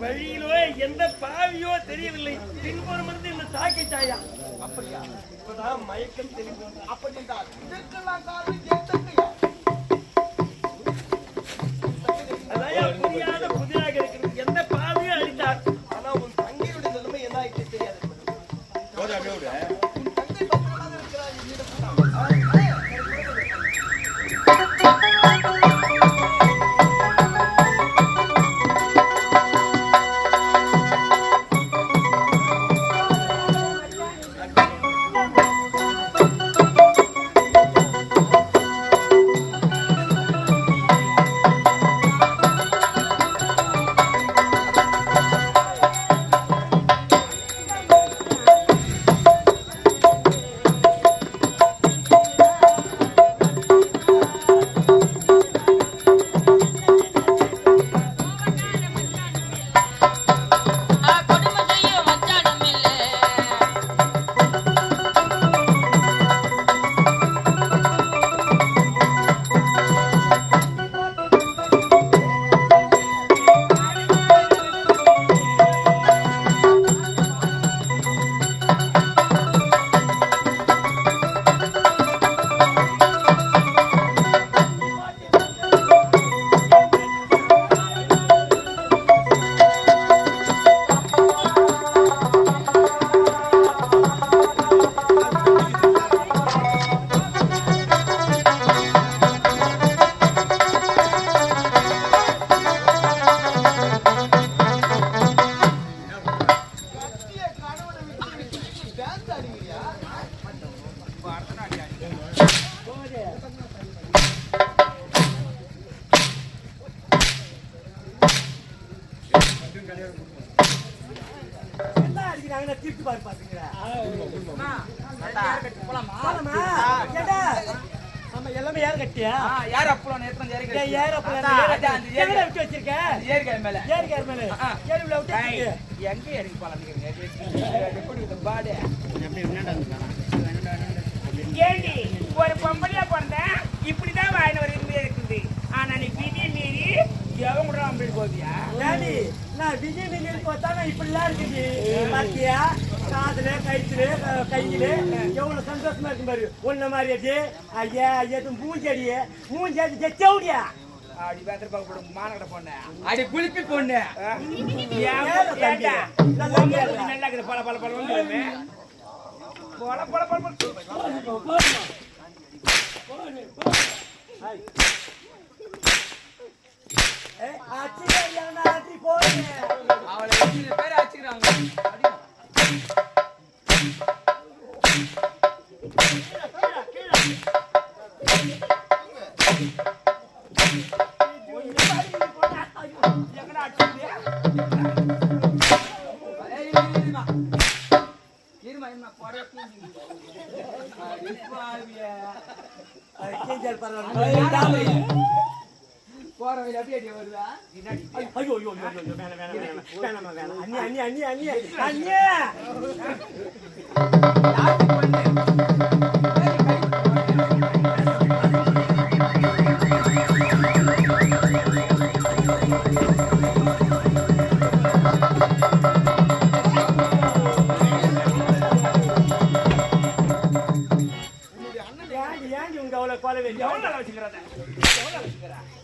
வழியிலோ எந்த பாவியோ தெரியவில்லை. பின்புறம் இருந்து தாக்கி சாயா. அப்படியா? இப்பதான் மயக்கம் தெரியும் அப்படி என்றால் இதற்கெல்லாம் காரணம் எல்லாமே ஏர் கட்டியா யார் அப்பளம் நேத்து ஏறி அப்பளம் அதான், விட்டு வச்சிருக்க மேல ஏர் மேல ஆ. விட்டு எங்க ஏறி பழந்துக்கிறீங்க எப்படி இந்த பாடு ஏண்டி ஒரு பொம்பளையா பிறந்தேன் இப்படிதான் வாயின ஒரு இருக்குது ஆனா நீ விதி மீறி எவன் கூட அப்படி ஏடி, நான் விஜய் விஜய் பார்த்தா நான் இப்படிலாம் இருக்குது பாத்தியா? காதுல கயிற்றுல க- கையில. எவ்வளவு சந்தோஷமா இருக்கும் பாரு. உன்ன மாதிரி அடி ஐயா ஐயா மூஞ்சடி மூஞ்சடி ஜெச்சவுடியா அப்படி பேசுற பார்க்க மானகட பொண்ணு. அடி புளிப்பி பொண்ணு? நல்லா இருக்குது பல பல பல பல பல பல பல ஏய், அடிச்சியா, நான் அடி போறேன். அவளை எத்தனை பேர் அடிச்சுக்கிறாங்க எங்கடா அடிச்சுக்கிறியா? ஏய், இரு, போற வழியில அப்படியே வருதா? ஐயோ, ஐயோ, ஐயோ, வேணாம், வேணாம், வேணாம், வேணாம். அண்ணி, அண்ணி, அண்ணி, அண்ணி, அண்ணி. யாருக்கு உங்க அவ்வளவு கொலை வேண்டிய? எவ்வளவு நாள் வச்சுக்கிறத? எவ்வளவு நாள்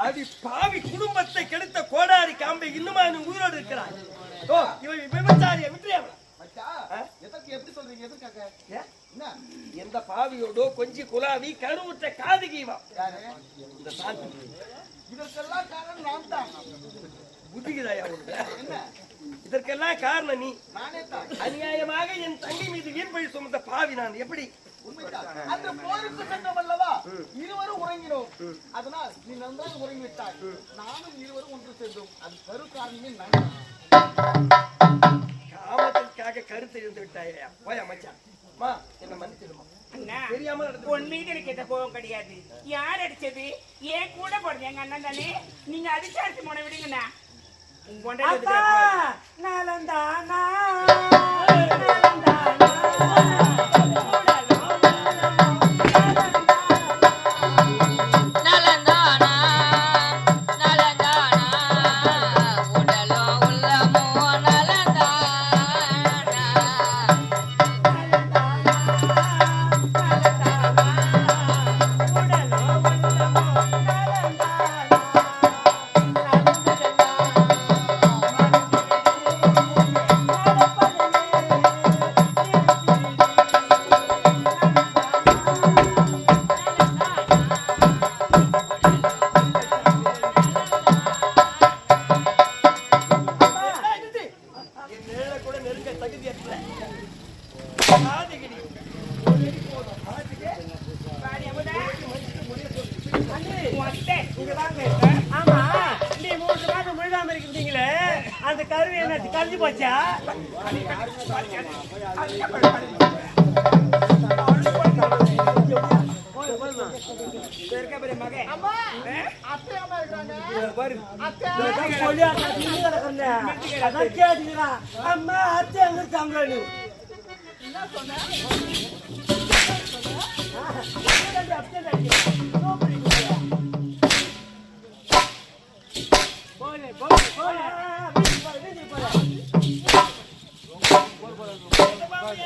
அடி பாவி குடும்பத்தை கெடுத்த கோடாரி காம்பை இன்னுமா இன்னும் உயிரோடு இருக்கிறாய்? ஓ இவன் விபச்சாரிய விட்டு மச்சா எதற்கு எப்படி சொல்றீங்க எதற்காக? என்ன? எந்த பாவியோடோ கொஞ்சி குலாவி கருவுற்ற இந்த சாந்தி இதற்கெல்லாம் காரணம் நான் தான். புத்திக்குதாயா இதற்கெல்லாம் காரணம் நீ. நானே தான். அநியாயமாக என் தங்கை மீது வீண் பழி சுமந்த பாவி நான். எப்படி? அந்த போருக்கு சென்றோம் அல்லவா? இருவரும் உறங்கினோம். அதனால் நீ நன்றாக உறங்கி விட்டாய் நானும் இருவரும் ஒன்று சேர்ந்தோம். அது கரு காரணமே நான் காமத்திற்காக கருத்து இருந்து விட்டாயா. போயா மச்சான் மா என்ன மன்னிச்சிடுமா. அண்ணா தெரியாம நடந்து உன் மீது எனக்கு எந்த கோபம் கிடையாது. யார் அடிச்சது? ஏன் கூட எங்க அண்ணன் தானே? நீங்க அடிச்சு அடிச்சு போன விடுங்கண்ணா. உன் பொண்டாட்டி நெருங்க தகுதியற்ற என்ன அதான் போச்சா அம்மா அத்தை எங்க என்ன சொன்ன நீ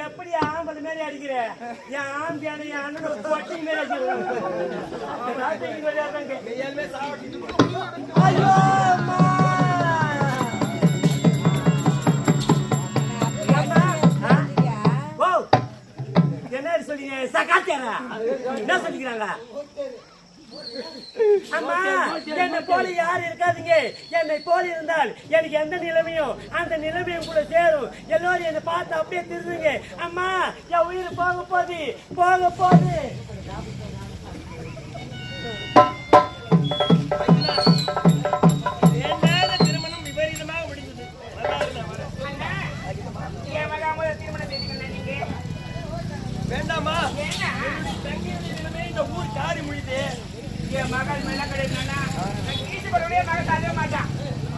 எப்படி ஆம்பளை மாதிரி அடிக்கிற என் ஆம்பியான என் அண்ணனோட பொட்டி மாதிரி அடிக்கிறேன் மெய்யாலுமே சாவடி ஐயோ என்ன சொல்லிக்கிறாங்க? அம்மா என்னை போல யார் இருக்காதீங்க. என்னை போல இருந்தால் எனக்கு எந்த நிலைமையும் அந்த நிலைமையும் கூட சேரும். எல்லோரும் என்னை பார்த்து அப்படியே திருந்துங்க. அம்மா என் உயிர் போக போகுது போக போகுது.